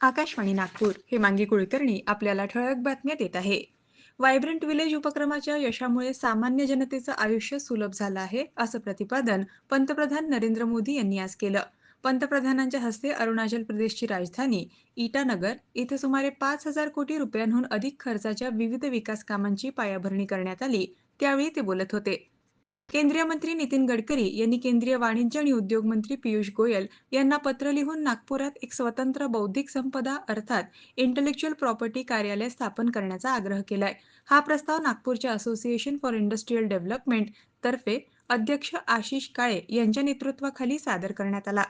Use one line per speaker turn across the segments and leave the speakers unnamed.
आकाशवाणी नागपूर हेमांगी कुलकर्णी आपल्याला ठळक बातम्या देत आहे. व्हायब्रंट विलेज उपक्रमाच्या यशामुळे सामान्य जनतेचं आयुष्य सुलभ झालं आहे असं प्रतिपादन पंतप्रधान नरेंद्र मोदी यांनी आज केलं. पंतप्रधानांच्या हस्ते अरुणाचल प्रदेशची राजधानी इटानगर इथे सुमारे पाच हजार कोटी रुपयांहून अधिक खर्चाच्या विविध विकास कामांची पायाभरणी करण्यात आली त्यावेळी ते बोलत होते. केंद्रीय मंत्री नितीन गडकरी यांनी केंद्रीय वाणिज्य आणि उद्योग मंत्री पियुष गोयल यांना पत्र लिहून नागपुरात एक स्वतंत्र बौद्धिक संपदा अर्थात इंटेलेक्च्युअल प्रॉपर्टी कार्यालय स्थापन करण्याचा आग्रह केलाय. हा प्रस्ताव नागपूरच्या असोसिएशन फॉर इंडस्ट्रीयल डेव्हलपमेंट तर्फे अध्यक्ष आशिष काळे यांच्या नेतृत्वाखाली सादर करण्यात आला.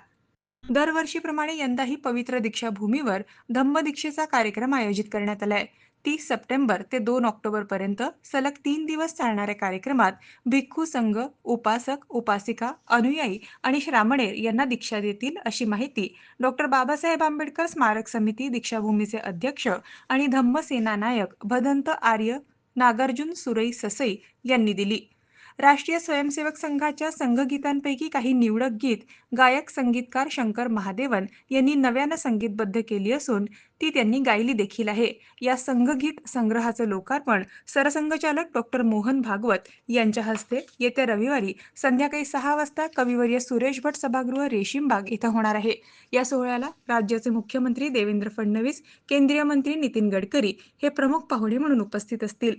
दरवर्षीप्रमाणे यंदाही पवित्र दीक्षाभूमीवर धम्मदीक्षेचा कार्यक्रम आयोजित करण्यात आलाय. तीस सप्टेंबर ते दोन ऑक्टोबर पर्यंत सलग तीन दिवस चालणाऱ्या कार्यक्रमात भिक्खू संघ उपासक उपासिका अनुयायी आणि श्रामणेर यांना दीक्षा देतील अशी माहिती डॉक्टर बाबासाहेब आंबेडकर स्मारक समिती दीक्षाभूमीचे अध्यक्ष आणि धम्मसेना नायक भदंत आर्य नागार्जुन सुरई ससई यांनी दिली. राष्ट्रीय स्वयंसेवक संघाच्या संघगीतांपैकी काही निवडक गीत गायक संगीतकार शंकर महादेवन यांनी नव्यानं संगीतबद्ध केली असून ती त्यांनी गायली देखील आहे. या संघगीत संग्रहाचं लोकार्पण सरसंघचालक डॉक्टर मोहन भागवत यांच्या हस्ते येत्या रविवारी संध्याकाळी सहा वाजता कविवर्य सुरेश भट सभागृह रेशीमबाग इथं होणार आहे. या सोहळ्याला राज्याचे मुख्यमंत्री देवेंद्र फडणवीस केंद्रीय मंत्री नितीन गडकरी हे प्रमुख पाहुणे म्हणून उपस्थित असतील.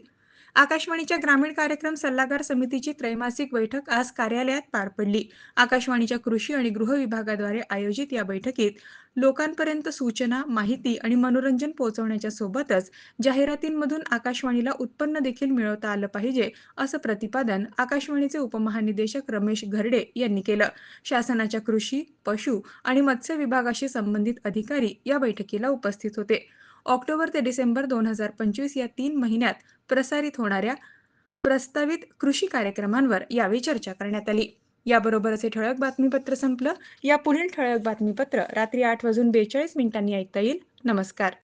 आकाशवाणीच्या ग्रामीण कार्यक्रम सल्लागार समितीची त्रैमासिक बैठक आज कार्यालयात पार पडली. आकाशवाणीच्या कृषी आणि गृह विभागाद्वारे आयोजित या बैठकीत लोकांपर्यंत सूचना माहिती आणि मनोरंजन पोहोचवण्याच्या सोबतच जाहिरातींमधून आकाशवाणीला उत्पन्न देखील मिळवता आलं पाहिजे असं प्रतिपादन आकाशवाणीचे उपमहानिदेशक रमेश घरडे यांनी केलं. शासनाच्या कृषी पशु आणि मत्स्य विभागाशी संबंधित अधिकारी या बैठकीला उपस्थित होते. ऑक्टोबर ते डिसेंबर दोन हजार पंचवीस या तीन महिन्यात प्रसारित होणाऱ्या प्रस्तावित कृषी कार्यक्रमांवर यावेळी चर्चा करण्यात आली. याबरोबरच हे ठळक बातमीपत्र संपलं. या पुढील ठळक बातमीपत्र रात्री आठ वाजून बेचाळीस मिनिटांनी ऐकता येईल. नमस्कार.